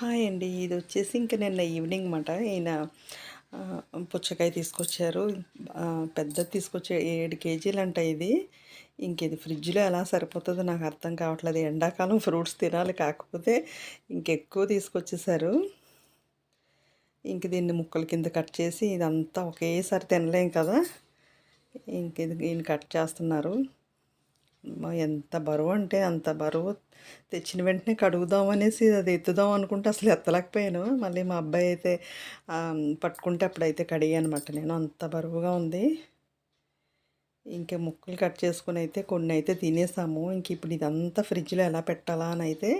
Hi అండి. ఇది వచ్చేసి ఇంక నిన్న ఈవినింగ్ మాట ఈయన పుచ్చకాయ తీసుకొచ్చారు. పెద్ద పెద్దది తీసుకొచ్చే ఏడు కేజీలు అంట ఇది. ఇంక ఇది ఫ్రిడ్జ్లో ఎలా సరిపోతుందో నాకు అర్థం కావట్లేదు. ఎండాకాలం ఫ్రూట్స్ తినాలి కాకపోతే ఇంకెక్కువ తీసుకొచ్చేసారు. ఇంక దీన్ని ముక్కల కింద కట్ చేసి ఇదంతా ఒకేసారి తినలేం కదా. ఇంక ఇది ఈయన కట్ చేస్తున్నారు. ఎంత బరువు అంటే అంత బరువు. తెచ్చిన వెంటనే కడుగుదాం అనేసి అది ఎత్తుదాం అనుకుంటే అసలు ఎత్తలేకపోయాను. మళ్ళీ మా అబ్బాయి అయితే పట్టుకుంటే అప్పుడైతే కడిగానమాట అనమాట నేను అంత బరువుగా ఉంది. ఇంకా ముక్కలు కట్ చేసుకుని అయితే కొన్ని అయితే తినేసాము. ఇంక ఇప్పుడు ఇదంతా ఫ్రిడ్జ్లో ఎలా పెట్టాలా అని అయితే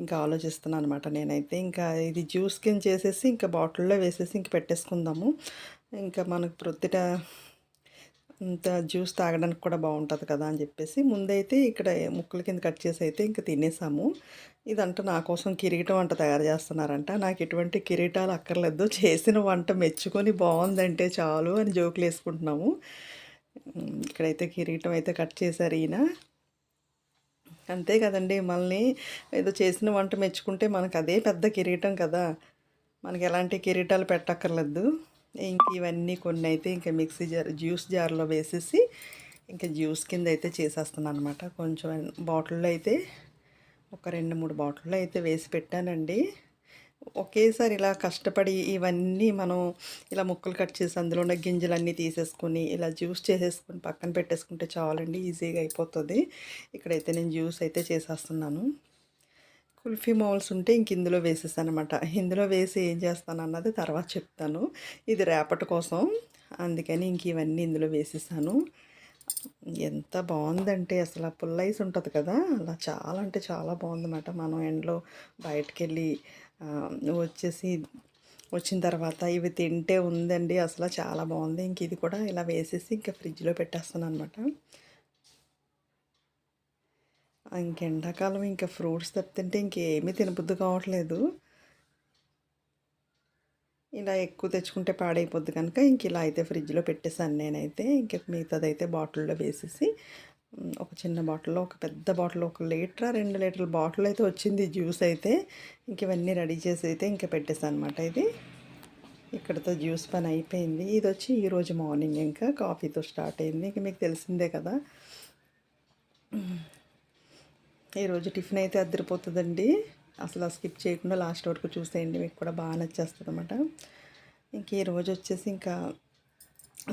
ఇంకా ఆలోచిస్తున్నాను అనమాట నేనైతే. ఇంకా ఇది జ్యూస్ కింద చేసేసి ఇంకా బాటిల్లో వేసేసి ఇంక పెట్టేసుకుందాము. ఇంకా మనకు ప్రొద్దుట ఇంత జ్యూస్ తాగడానికి కూడా బాగుంటుంది కదా అని చెప్పేసి ముందైతే ఇక్కడ ముక్కల కింద కట్ చేసి అయితే ఇంకా తినేసాము. ఇదంట నా కోసం కిరీటం వంట తయారు చేస్తున్నారంట. నాకు ఎటువంటి కిరీటాలు అక్కర్లేదు. చేసిన వంట మెచ్చుకొని బాగుందంటే చాలు అని జోకులు వేసుకుంటున్నాము. ఇక్కడైతే కిరీటం అయితే కట్ చేశారు ఈయన. అంతే కదండి మనల్ని ఏదో చేసిన వంట మెచ్చుకుంటే మనకు అదే పెద్ద కిరీటం కదా. మనకి ఎలాంటి కిరీటాలు పెట్టక్కర్లేదు. ఇంక ఇవన్నీ కొన్ని అయితే ఇంకా మిక్సీ జార్ జ్యూస్ జార్లో వేసేసి ఇంకా జ్యూస్ కింద అయితే చేసేస్తున్నాను అనమాట కొంచెం బాటిల్లో అయితే ఒక రెండు మూడు బాటిల్లో అయితే వేసి పెట్టానండి. ఒకేసారి ఇలా కష్టపడి ఇవన్నీ మనం ఇలా ముక్కలు కట్ చేసి అందులో ఉన్న గింజలన్నీ తీసేసుకొని ఇలా జ్యూస్ చేసేసుకొని పక్కన పెట్టేసుకుంటే చాలండి ఈజీగా అయిపోతుంది. ఇక్కడైతే నేను జ్యూస్ అయితే చేసేస్తున్నాను. కుల్ఫీ మౌల్స్ ఉంటే ఇంక ఇందులో వేసేసాను అనమాట ఇందులో వేసి ఏం చేస్తాను అన్నది తర్వాత చెప్తాను. ఇది రేపటి కోసం. అందుకని ఇంక ఇవన్నీ ఇందులో వేసేసాను. ఎంత బాగుందంటే అసలు ఆ పుల్లైస్ ఉంటుంది కదా అలా చాలా అంటే చాలా బాగుందన్నమాట. మనం ఎండలో బయటకు వెళ్ళి వచ్చేసి వచ్చిన తర్వాత ఇవి తింటే ఉందండి. అసలు చాలా బాగుంది. ఇంక ఇది కూడా ఇలా వేసేసి ఇంకా ఫ్రిడ్జ్లో పెట్టేస్తాను అనమాట ఇంకెండాకాలం ఇంకా ఫ్రూట్స్ తప్పితే ఇంకేమీ తినబుద్ధి కావట్లేదు. ఇలా ఎక్కువ తెచ్చుకుంటే పాడైపోద్ది కనుక ఇంక ఇలా అయితే ఫ్రిడ్జ్లో పెట్టేసాను నేనైతే. ఇంక మిగతాదైతే బాటిల్లో వేసేసి ఒక చిన్న బాటిల్లో ఒక పెద్ద బాటిల్ ఒక లీటర్ రెండు లీటర్ల బాటిల్ అయితే వచ్చింది జ్యూస్ అయితే. ఇంక ఇవన్నీ రెడీ చేసి అయితే ఇంకా పెట్టేసాను అనమాట ఇది. ఇక్కడతో జ్యూస్ పని అయిపోయింది. ఇది వచ్చి ఈరోజు మార్నింగ్ ఇంకా కాఫీతో స్టార్ట్ అయింది. ఇంక మీకు తెలిసిందే కదా. ఈరోజు టిఫిన్ అయితే అద్దరిపోతుందండి. అసలు స్కిప్ చేయకుండా లాస్ట్ వరకు చూసేయండి మీకు కూడా బాగా నచ్చేస్తుంది అనమాట ఇంక ఈరోజు వచ్చేసి ఇంకా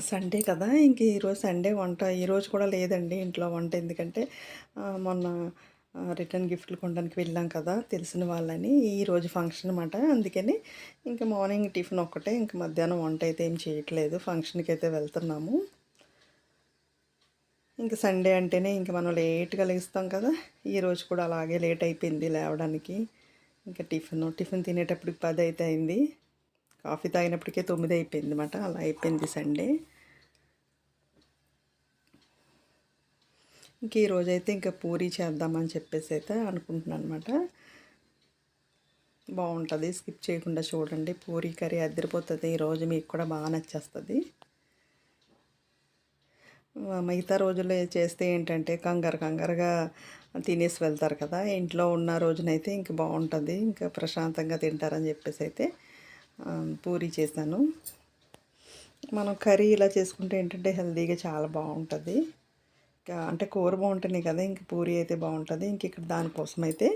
సండే కదా ఇంక ఈరోజు సండే వంట. ఈరోజు కూడా లేదండి ఇంట్లో వంట ఎందుకంటే మొన్న రిటర్న్ గిఫ్ట్లు కొనడానికి వెళ్ళాం కదా తెలిసిన వాళ్ళని. ఈరోజు ఫంక్షన్ అనమాట అందుకని ఇంకా మార్నింగ్ టిఫిన్ ఒక్కటే ఇంక మధ్యాహ్నం వంట అయితే ఏం చేయట్లేదు. ఫంక్షన్కి అయితే వెళ్తున్నాము. ఇంక సండే అంటేనే ఇంక మనం లేట్గా లేస్తాం కదా. ఈరోజు కూడా అలాగే లేట్ అయిపోయింది లేవడానికి. ఇంకా టిఫిన్ టిఫిన్ తినేటప్పటికి పది అయితే అయింది. కాఫీ తాగినప్పటికే తొమ్మిది అయిపోయింది అనమాట అలా అయిపోయింది సండే. ఇంక ఈరోజు అయితే ఇంకా పూరి చేద్దామని చెప్పేసి అయితే అనుకుంటున్నాను అనమాట బాగుంటుంది. స్కిప్ చేయకుండా చూడండి. పూరి కర్రీ అద్దరిపోతుంది ఈరోజు మీకు కూడా బాగా నచ్చేస్తుంది. మిగతా రోజుల్లో చేస్తే ఏంటంటే కంగారు కంగారుగా తినేసి వెళ్తారు కదా. ఇంట్లో ఉన్న రోజునైతే ఇంక బాగుంటుంది. ఇంకా ప్రశాంతంగా తింటారని చెప్పేసి అయితే పూరి చేశాను. మనం కర్రీ ఇలా చేసుకుంటే ఏంటంటే హెల్తీగా చాలా బాగుంటుంది. ఇంకా అంటే కూర బాగుంటుంది కదా ఇంక పూరి అయితే బాగుంటుంది. ఇంక ఇక్కడ దానికోసం అయితే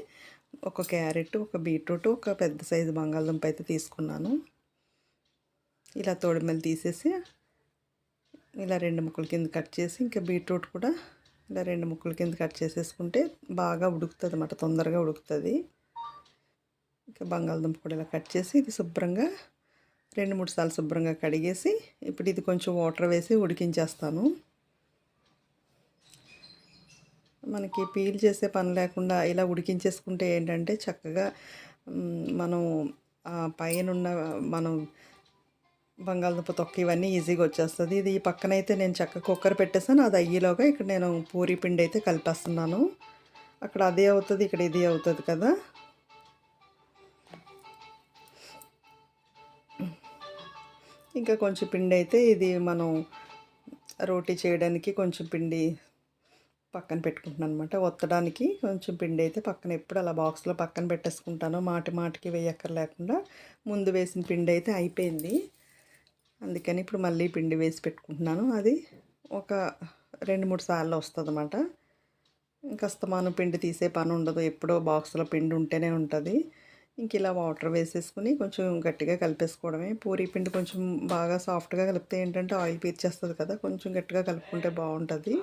ఒక క్యారెట్ ఒక బీట్రూట్ ఒక పెద్ద సైజు బంగాళదుంప అయితే తీసుకున్నాను. ఇలా తోడిమెలు తీసేసి ఇలా రెండు ముక్కల కింద కట్ చేసి ఇంకా బీట్రూట్ కూడా ఇలా రెండు ముక్కల కింద కట్ చేసేసుకుంటే బాగా ఉడుకుతుంది అన్నమాట తొందరగా ఉడుకుతుంది. ఇంకా బంగాళదుంప కూడా ఇలా కట్ చేసి ఇది శుభ్రంగా రెండు మూడు సార్లు శుభ్రంగా కడిగేసి ఇప్పుడు ఇది కొంచెం వాటర్ వేసి ఉడికించేస్తాను. మనకి పీల్ చేసే పని లేకుండా ఇలా ఉడికించేసుకుంటే ఏంటంటే చక్కగా మనం పైన ఉన్న మనం బంగాళదుంప తొక్క ఇవన్నీ ఈజీగా వచ్చేస్తుంది. ఇది ఈ పక్కన అయితే నేను చక్క కుక్కర్ పెట్టేసాను అది అయ్యేలోగా ఇక్కడ నేను పూరి పిండి అయితే కలిపేస్తున్నాను. అక్కడ అదే అవుతుంది ఇక్కడ ఇది అవుతుంది కదా. ఇంకా కొంచెం పిండి అయితే ఇది మనం రోటీ చేయడానికి కొంచెం పిండి పక్కన పెట్టుకుంటున్నాను అనమాట ఒత్తడానికి కొంచెం పిండి అయితే పక్కన ఎప్పుడు అలా బాక్స్లో పక్కన పెట్టేసుకుంటాను. మాటి మాటికి వేయక్కర్ లేకుండా ముందు వేసిన పిండి అయితే అయిపోయింది. అందుకని ఇప్పుడు మళ్ళీ పిండి వేసి పెట్టుకుంటున్నాను. అది ఒక రెండు మూడు సార్లు వస్తుంది అన్నమాట ఇంకా అస్తమానం పిండి తీసే పని ఉండదు. ఎప్పుడో బాక్స్లో పిండి ఉంటేనే ఉంటుంది. ఇంక ఇలా వాటర్ వేసేసుకుని కొంచెం గట్టిగా కలిపేసుకోవడమే. పూరీ పిండి కొంచెం బాగా సాఫ్ట్గా కలిపితే ఏంటంటే ఆయిల్ పీల్చేస్తుంది కదా కొంచెం గట్టిగా కలుపుకుంటే బాగుంటుంది.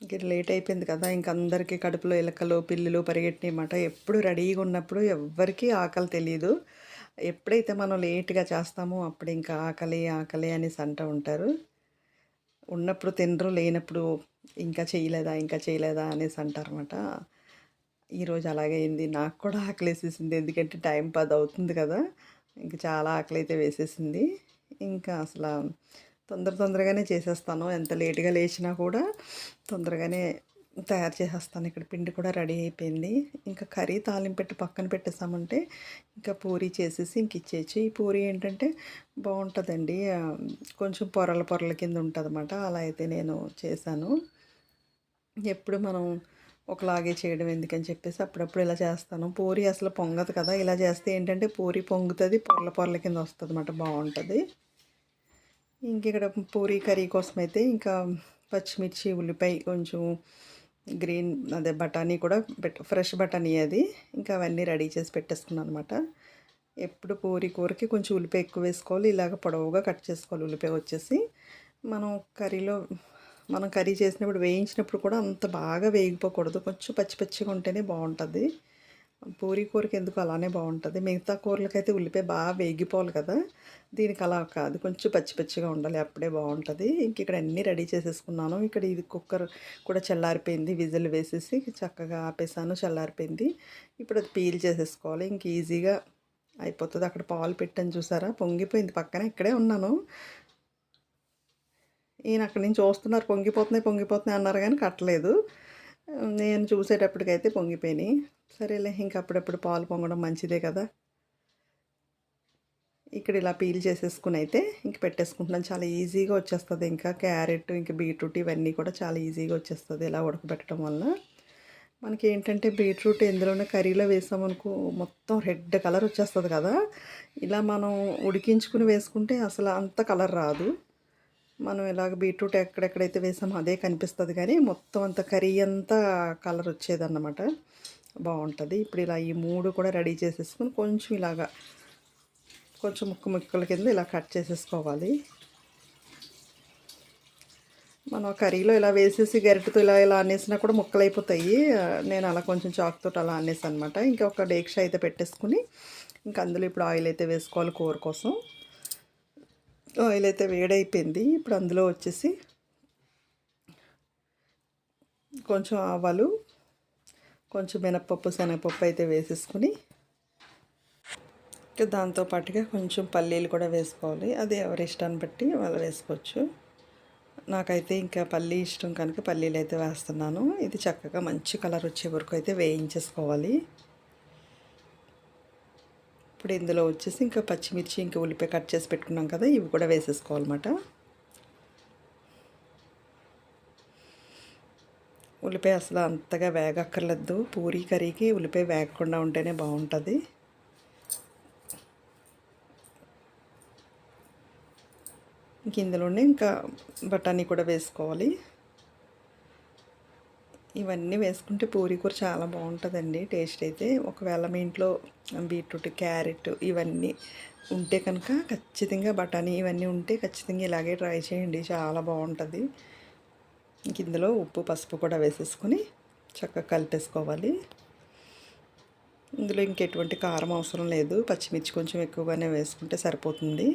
ఇంక లేట్ అయిపోయింది కదా ఇంక అందరికీ కడుపులో ఎలకలు పిల్లులు పరిగెట్టినాయి అన్నమాట ఎప్పుడు రెడీగా ఉన్నప్పుడు ఎవ్వరికీ ఆకలి తెలియదు ఎప్పుడైతే మనం లేట్గా చేస్తామో అప్పుడు ఇంకా ఆకలి ఆకలి అనేసి అంటూ ఉంటారు. ఉన్నప్పుడు తినరు లేనప్పుడు ఇంకా చేయలేదా ఇంకా చేయలేదా అనేసి అంటారన్నమాట ఈరోజు అలాగే అయింది. నాకు కూడా ఆకలి వేసేసింది. ఎందుకంటే టైం పది అవుతుంది కదా. ఇంకా చాలా ఆకలి అయితే వేసేసింది. ఇంకా అసలు తొందర తొందరగానే చేసేస్తాను. ఎంత లేటుగా లేచినా కూడా తొందరగానే తయారు చేసేస్తాను. ఇక్కడ పిండి కూడా రెడీ అయిపోయింది. ఇంకా కర్రీ తాలింపు పెట్టి పక్కన పెట్టేసామంటే ఇంకా పూరీ చేసేసి ఇంక ఇచ్చేయచ్చు. ఈ పూరీ ఏంటంటే బాగుంటుందండి. కొంచెం పొరల పొరల కింద ఉంటుంది అలా అయితే నేను చేశాను. ఎప్పుడు మనం ఒకలాగే చేయడం ఎందుకని చెప్పేసి అప్పుడప్పుడు ఇలా చేస్తాను. పూరి అసలు పొంగదు కదా. ఇలా చేస్తే ఏంటంటే పూరి పొంగుతుంది పొరల పొరల కింద వస్తుంది అన్నమాట బాగుంటుంది. ఇంక ఇక్కడ పూరీ కర్రీ కోసం అయితే ఇంకా పచ్చిమిర్చి ఉల్లిపాయ కొంచెం గ్రీన్ అదే బఠానీ కూడా పెట్ ఫ్రెష్ బఠానీ అది. ఇంకా అవన్నీ రెడీ చేసి పెట్టేసుకున్నాను అనమాట ఎప్పుడు పూరి కూరకి కొంచెం ఉల్లిపాయ ఎక్కువ వేసుకోవాలి ఇలాగ పొడవుగా కట్ చేసుకోవాలి ఉల్లిపాయ వచ్చేసి. మనం కర్రీలో మనం కర్రీ చేసినప్పుడు వేయించినప్పుడు కూడా అంత బాగా వేగిపోకూడదు. కొంచెం పచ్చి పచ్చిగా ఉంటేనే బాగుంటుంది. పూరి కూరకి ఎందుకు అలానే బాగుంటుంది? మిగతా కూరలకైతే ఉల్లిపాయ బాగా వేగిపోవాలి కదా. దీనికి అలా కాదు. కొంచెం పచ్చి పచ్చిగా ఉండాలి అప్పుడే బాగుంటుంది. ఇంక ఇక్కడ అన్నీ రెడీ చేసేసుకున్నాను. ఇక్కడ ఇది కుక్కర్ కూడా చల్లారిపోయింది. విజిల్ వేసేసి చక్కగా ఆపేసాను చల్లారిపోయింది. ఇప్పుడు అది పీల్ చేసేసుకోవాలి. ఇంక ఈజీగా అయిపోతుంది. అక్కడ పాలు పెట్టాను చూసారా? పొంగిపోయింది పక్కన. ఇక్కడే ఉన్నాను. ఈయన అక్కడి నుంచి చూస్తున్నారు పొంగిపోతున్నాయి పొంగిపోతున్నాయి అన్నారు కానీ కట్టలేదు. నేను చూసేటప్పటికైతే పొంగిపోయినాయి. సరేలే ఇంక అప్పుడప్పుడు పాలు పొంగడం మంచిదే కదా. ఇక్కడ ఇలా పీల్ చేసేసుకుని అయితే ఇంక పెట్టేసుకుంటున్నాను చాలా ఈజీగా వచ్చేస్తుంది. ఇంకా క్యారెట్ ఇంకా బీట్రూట్ ఇవన్నీ కూడా చాలా ఈజీగా వచ్చేస్తుంది ఇలా ఉడకబెట్టడం వల్ల. మనకి ఏంటంటే బీట్రూట్ ఎందులోనే కర్రీలో వేసామనుకో మొత్తం రెడ్ కలర్ వచ్చేస్తుంది కదా. ఇలా మనం ఉడికించుకుని వేసుకుంటే అసలు అంత కలర్ రాదు. మనం ఇలాగ బీట్రూట్ ఎక్కడెక్కడైతే వేసామో అదే కనిపిస్తుంది. కానీ మొత్తం అంత కర్రీ అంతా కలర్ వచ్చేదన్నమాట. బాగుంటుంది. ఇప్పుడు ఇలా ఈ మూడు కూడా రెడీ చేసేసుకుని కొంచెం ఇలాగా కొంచెం ముక్క ముక్కల కింద ఇలా కట్ చేసేసుకోవాలి. మనం కర్రీలో ఇలా వేసేసి గరిటెతో ఇలా ఇలా అనేసినా కూడా ముక్కలు అయిపోతాయి. నేను అలా కొంచెం చాక్తో అలా అనేసి అనమాట ఇంకా ఒక డేక్ష అయితే పెట్టేసుకుని ఇంకా అందులో ఇప్పుడు ఆయిల్ అయితే వేసుకోవాలి కూర కోసం. ఆయిల్ అయితే వేడైపోయింది. ఇప్పుడు అందులో వచ్చేసి కొంచెం ఆవాలు కొంచెం మినప్పప్పు శనగపప్పు అయితే వేసేసుకుని ఇంకా దాంతో పాటుగా కొంచెం పల్లీలు కూడా వేసుకోవాలి. అది ఎవరి ఇష్టాన్ని బట్టి వాళ్ళు వేసుకోవచ్చు. నాకైతే ఇంకా పల్లీ ఇష్టం కనుక పల్లీలు అయితే వేస్తున్నాను. ఇది చక్కగా మంచి కలర్ వచ్చే వరకు అయితే వేయించేసుకోవాలి. ఇప్పుడు ఇందులో వచ్చేసి ఇంకా పచ్చిమిర్చి ఇంకా ఉల్లిపాయ కట్ చేసి పెట్టుకున్నాం కదా ఇవి కూడా వేసేసుకోవాలన్నమాట. ఉల్లిపాయ అసలు అంతగా వేగక్కర్లేదు. పూరీ కర్రీకి ఉల్లిపాయ వేగకుండా ఉంటేనే బాగుంటుంది. ఇంక ఇందులోనే ఇంకా బఠానీ కూడా వేసుకోవాలి. ఇవన్నీ వేసుకుంటే పూరి కూర చాలా బాగుంటుందండి. టేస్ట్ అయితే ఒకవేళ మీ ఇంట్లో బీట్రూట్ క్యారెట్ ఇవన్నీ ఉంటే కనుక ఖచ్చితంగా బఠానీ ఇవన్నీ ఉంటే ఖచ్చితంగా ఇలాగే ట్రై చేయండి. చాలా బాగుంటుంది. ఇంక ఇందులో ఉప్పు పసుపు కూడా వేసేసుకొని చక్కగా కలిపేసుకోవాలి. ఇందులో ఇంకెటువంటి కారం అవసరం లేదు. పచ్చిమిర్చి కొంచెం ఎక్కువగానే వేసుకుంటే సరిపోతుంది.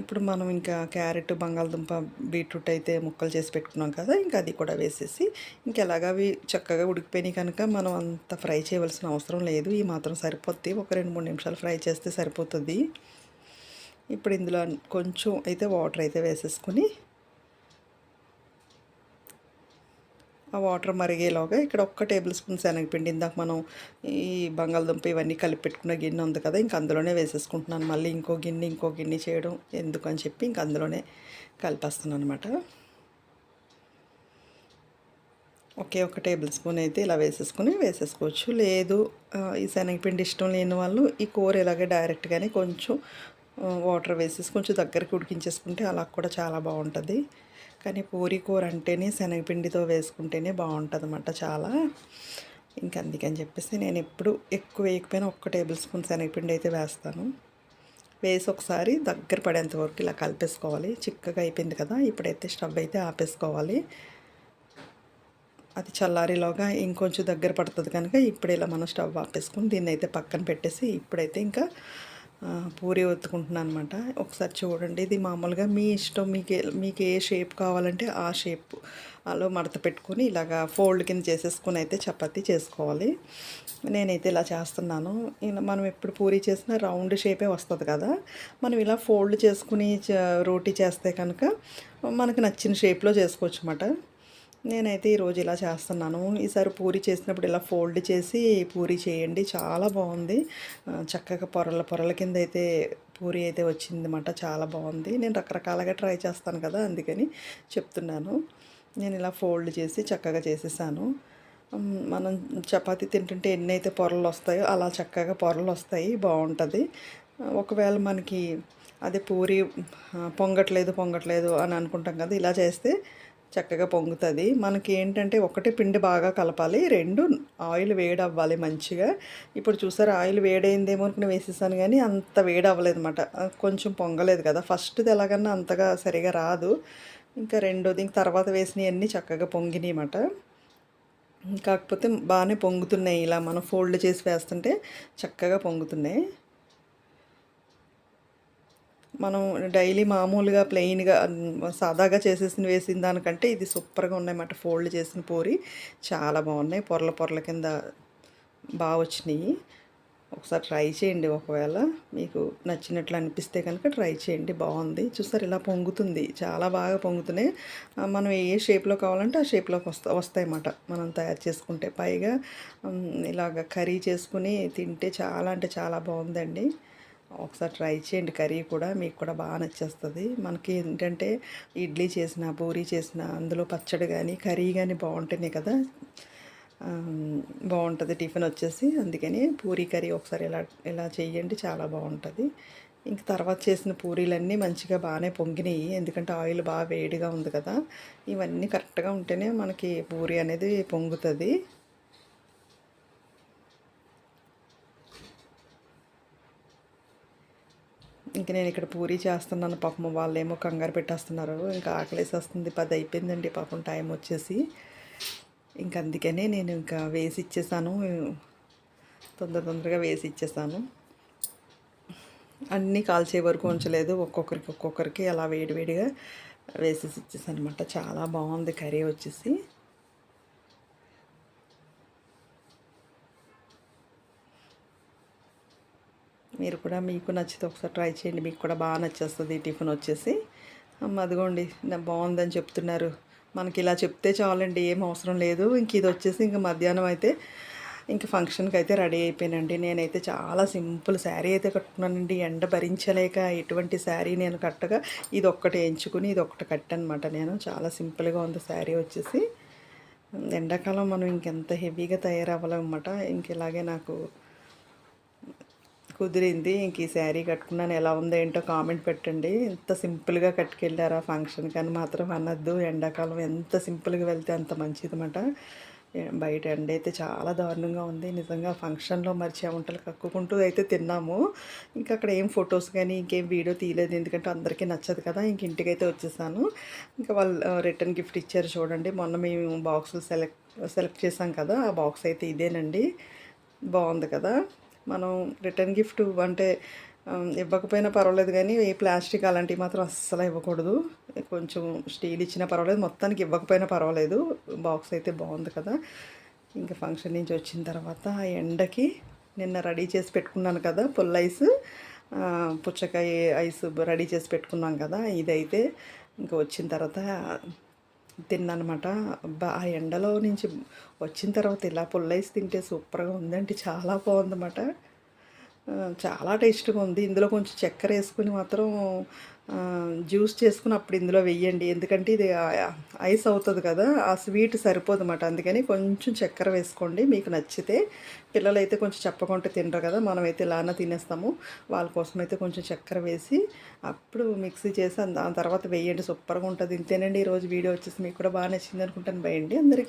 ఇప్పుడు మనం ఇంకా క్యారెట్ బంగాళదుంప బీట్రూట్ అయితే ముక్కలు చేసి పెట్టుకున్నాం కదా ఇంకా అది కూడా వేసేసి ఇంకెలాగా అవి చక్కగా ఉడికిపోయినాయి కనుక మనం అంత ఫ్రై చేయవలసిన అవసరం లేదు. ఈ మాత్రం సరిపోద్ది ఒక రెండు మూడు నిమిషాలు ఫ్రై చేస్తే సరిపోతుంది. ఇప్పుడు ఇందులో కొంచెం అయితే వాటర్ అయితే వేసేసుకొని ఆ వాటర్ మరిగేలాగా ఇక్కడ ఒక్క టేబుల్ స్పూన్ శనగపిండి. ఇందాక మనం ఈ బంగాళదుంప ఇవన్నీ కలిపి పెట్టుకున్న గిన్నె ఉంది కదా ఇంక అందులోనే వేసేసుకుంటున్నాను. మళ్ళీ ఇంకో గిన్నె ఇంకో గిన్నె చేయడం ఎందుకు అని చెప్పి ఇంక అందులోనే కలిపేస్తున్నాను అనమాట ఒకే ఒక టేబుల్ స్పూన్ అయితే ఇలా వేసేసుకుని వేసేసుకోవచ్చు. లేదు ఈ శనగపిండి ఇష్టం లేని వాళ్ళు ఈ కూర ఇలాగే డైరెక్ట్గానే కొంచెం వాటర్ వేసేసి కొంచెం దగ్గరికి ఉడికించేసుకుంటే అలా కూడా చాలా బాగుంటుంది. కానీ పూరి కూర అంటేనే శనగపిండితో వేసుకుంటేనే బాగుంటుంది అనమాట చాలా. ఇంకా అందుకని చెప్పేసి నేను ఎప్పుడు ఎక్కువ వేయకపోయినా ఒక్క టేబుల్ స్పూన్ శనగపిండి అయితే వేస్తాను. వేసి ఒకసారి దగ్గర పడేంత వరకు ఇలా కలిపేసుకోవాలి. చిక్కగా అయిపోయింది కదా ఇప్పుడైతే స్టవ్ అయితే ఆపేసుకోవాలి. అది చల్లారిలోగా ఇంకొంచెం దగ్గర పడుతుంది కనుక ఇప్పుడు ఇలా మనం స్టవ్ ఆపేసుకొని దీన్ని అయితే పక్కన పెట్టేసి ఇప్పుడైతే ఇంకా పూరి ఒత్తుకుంటున్నాను అనమాట ఒకసారి చూడండి. ఇది మామూలుగా మీ ఇష్టం. మీకు మీకు ఏ షేప్ కావాలంటే ఆ షేప్ అలా మడత పెట్టుకొని ఇలాగా ఫోల్డ్ కింద చేసేసుకొని అయితే చపాతీ చేసుకోవాలి. నేనైతే ఇలా చేస్తున్నాను. ఇలా మనం ఎప్పుడు పూరి చేసినా రౌండ్ షేపే వస్తుంది కదా. మనం ఇలా ఫోల్డ్ చేసుకుని చ- రోటీ చేస్తే కనుక మనకు నచ్చిన షేప్లో చేసుకోవచ్చు అన్నమాట నేనైతే ఈరోజు ఇలా చేస్తున్నాను. ఈసారి పూరి చేసినప్పుడు ఇలా ఫోల్డ్ చేసి పూరి చేయండి. చాలా బాగుంది. చక్కగా పొరల పొరల కింద అయితే పూరి అయితే వచ్చిందన్నమాట. చాలా బాగుంది. నేను రకరకాలుగా ట్రై చేస్తాను కదా అందుకని చెప్తున్నాను. నేను ఇలా ఫోల్డ్ చేసి చక్కగా చేసేసాను. మనం చపాతీ తింటుంటే ఎన్ని అయితే పొరలు వస్తాయో అలా చక్కగా పొరలు వస్తాయి. బాగుంటుంది. ఒకవేళ మనకి అదే పూరి పొంగట్లేదు పొంగట్లేదు అని అనుకుంటాం కదా ఇలా చేస్తే చక్కగా పొంగుతుంది. మనకి ఏంటంటే ఒకటే పిండి బాగా కలపాలి. రెండు ఆయిల్ వేడి అవ్వాలి మంచిగా. ఇప్పుడు చూసారు ఆయిల్ వేడైందేమో అనుకుని వేసేసాను కానీ అంత వేడి అవ్వలేదు అనమాట కొంచెం పొంగలేదు కదా. ఫస్ట్ది ఎలాగన్నా అంతగా సరిగా రాదు. ఇంకా రెండోది ఇంక తర్వాత వేసినవన్నీ చక్కగా పొంగినాయి అన్నమాట కాకపోతే బాగానే పొంగుతున్నాయి. ఇలా మనం ఫోల్డ్ చేసి వేస్తుంటే చక్కగా పొంగుతున్నాయి. మనం డైలీ మామూలుగా ప్లెయిన్గా సాదాగా చేసేసిన వేసిన దానికంటే ఇది సూపర్గా ఉన్నాయన్నమాట. ఫోల్డ్ చేసిన పూరి చాలా బాగున్నాయి. పొరల పొరల కింద బాగా వచ్చినాయి. ఒకసారి ట్రై చేయండి ఒకవేళ. మీకు నచ్చినట్లు అనిపిస్తే కనుక ట్రై చేయండి. బాగుంది. చూసారు ఇలా పొంగుతుంది. చాలా బాగా పొంగుతున్నాయి. మనం ఏ షేప్లో కావాలంటే ఆ షేప్లోకి వస్తా వస్తాయన్నమాట. మనం తయారు చేసుకుంటే. పైగా ఇలాగ కర్రీ చేసుకుని తింటే చాలా అంటే చాలా బాగుందండి. ఒకసారి ట్రై చేయండి. కర్రీ కూడా మీకు కూడా బాగా నచ్చేస్తుంది. మనకి ఏంటంటే ఇడ్లీ చేసిన పూరీ చేసిన అందులో పచ్చడి కానీ కర్రీ కానీ బాగుంటేనే కదా బాగుంటుంది. టిఫిన్ వచ్చేసి అందుకని పూరీ కర్రీ ఒకసారి ఇలా ఇలా చేయండి చాలా బాగుంటుంది. ఇంక తర్వాత చేసిన పూరీలన్నీ మంచిగా బాగానే పొంగినాయి. ఎందుకంటే ఆయిల్ బాగా వేడిగా ఉంది కదా. ఇవన్నీ కరెక్ట్గా ఉంటేనే మనకి పూరి అనేది పొంగుతుంది. ఇంక నేను ఇక్కడ పూరి చేస్తున్నాను. పాపం వాళ్ళేమో కంగారు పెట్టేస్తున్నారు. ఇంకా ఆకలేసేస్తుంది. పది అయిపోయిందండి పాపం టైం వచ్చేసి. ఇంక అందుకనే నేను ఇంకా వేసి ఇచ్చేసాను తొందర తొందరగా వేసి ఇచ్చేసాను అన్నీ కాల్చే వరకు ఉంచలేదు. ఒక్కొక్కరికి ఒక్కొక్కరికి అలా వేడివేడిగా వేసేసి ఇచ్చేసాను అనమాట చాలా బాగుంది కర్రీ వచ్చేసి. మీరు కూడా మీకు నచ్చితే ఒకసారి ట్రై చేయండి. మీకు కూడా బాగా నచ్చేస్తుంది. ఈ టిఫిన్ వచ్చేసి. అదిగోండి బాగుందని చెప్తున్నారు. మనకి ఇలా చెప్తే చాలండి ఏం అవసరం లేదు. ఇంక ఇది వచ్చేసి ఇంక మధ్యాహ్నం అయితే ఇంక ఫంక్షన్కి అయితే రెడీ అయిపోయానండి. నేనైతే చాలా సింపుల్ శారీ అయితే కట్టుకున్నానండి. ఎండ భరించలేక ఎటువంటి శారీ నేను కట్టగా ఇది ఒక్కటి ఎంచుకుని ఇది ఒక్కటి కట్టనమాట నేను. చాలా సింపుల్గా ఉంది శారీ వచ్చేసి. ఎండాకాలం మనం ఇంకెంత హెవీగా తయారవ్వాలన్నమాట ఇంక ఇలాగే నాకు కుదిరింది. ఇంక ఈ శారీ కట్టుకున్నాను. ఎలా ఉందో ఏంటో కామెంట్ పెట్టండి. ఎంత సింపుల్గా కట్టుకెళ్ళారా ఫంక్షన్. కానీ మాత్రం అనద్దు. ఎండాకాలం ఎంత సింపుల్గా వెళ్తే అంత మంచిది బయట ఎండ అయితే చాలా దారుణంగా ఉంది. నిజంగా ఫంక్షన్లో మరి చెమటలు కక్కుకుంటూ అయితే తిన్నాము. ఇంకా అక్కడ ఏం ఫొటోస్ కానీ ఇంకేం వీడియో తీయలేదు. ఎందుకంటే అందరికీ నచ్చదు కదా. ఇంక ఇంటికైతే వచ్చేసాను. ఇంకా వాళ్ళు రిటర్న్ గిఫ్ట్ ఇచ్చారు చూడండి. మొన్న మేము బాక్సులు సెలెక్ట్ సెలెక్ట్ చేసాం కదా. ఆ బాక్స్ అయితే ఇదేనండి. బాగుంది కదా. మనం రిటర్న్ గిఫ్ట్ అంటే ఇవ్వకపోయినా పర్వాలేదు కానీ ఈ ప్లాస్టిక్ అలాంటివి మాత్రం అస్సలు ఇవ్వకూడదు. కొంచెం స్టీల్ ఇచ్చినా పర్వాలేదు మొత్తానికి ఇవ్వకపోయినా పర్వాలేదు. బాక్స్ అయితే బాగుంది కదా. ఇంకా ఫంక్షన్ నుంచి వచ్చిన తర్వాత ఆ ఎండకి నిన్న రెడీ చేసి పెట్టుకున్నాను కదా పుల్ల ఐస్. పుచ్చకాయ ఐస్ రెడీ చేసి పెట్టుకున్నాం కదా ఇదైతే. ఇంకా వచ్చిన తర్వాత తిన్నానమాట. ఆ ఎండలో నుంచి వచ్చిన తర్వాత ఇలా పుల్లైసి తింటే సూపర్గా ఉందండి. చాలా బాగుందన్నమాట. చాలా టేస్ట్గా ఉంది. ఇందులో కొంచెం చక్కెర వేసుకుని మాత్రం జ్యూస్ చేసుకుని అప్పుడు ఇందులో వెయ్యండి ఎందుకంటే ఇది ఐస్ అవుతుంది కదా ఆ స్వీట్ సరిపోదు అన్నమాట. అందుకని కొంచెం చక్కెర వేసుకోండి. మీకు నచ్చితే పిల్లలైతే కొంచెం చెప్పకుండా తినరు కదా మనమైతే ఇలానా తినేస్తాము. వాళ్ళ కోసం అయితే కొంచెం చక్కెర వేసి అప్పుడు మిక్సీ చేసి దాని తర్వాత వేయండి. సూపర్గా ఉంటుంది. ఇంతేనండి. ఈరోజు వీడియో వచ్చేసి మీకు కూడా బాగా నచ్చింది అనుకుంటాను. వేయండి అందరికీ.